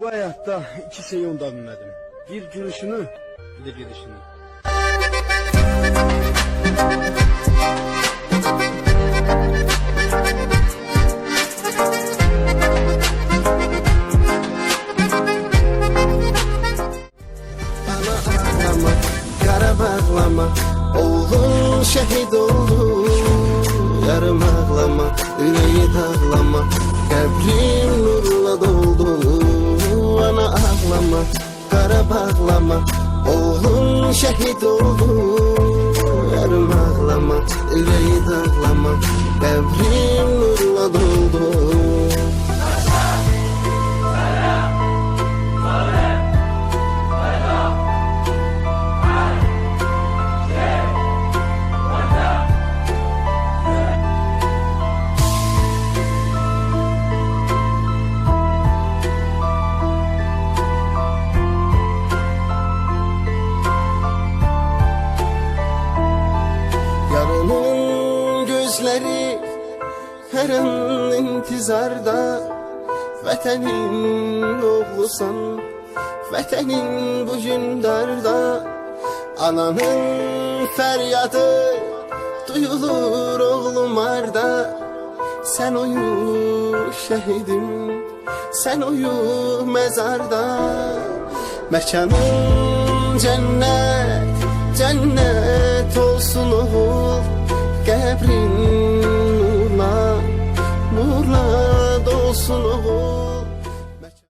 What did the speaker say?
Bu hayatta iki şeyi ondan bilmedim. Bir gülüşünü, bir de gidişini. Ana ağlama, Oğlun şehit oldu Yarım ağlama, yüreği dağlama Kabrin ağlama, kara bağlama. Oğlun şehit oldu Yarım ağlama, yüreği dağlama Kabrin nurla doldu gözleri her an intizarda. Vətənin oğlusan Vətənin bugün darda. Ananın fəryadı Duyulur oğlum arda. Sen uyu şehidim Sen uyu mezarda Mekanın cennet Cennet olsun oğul Qəbrin nurla, nurla dolsun oğul.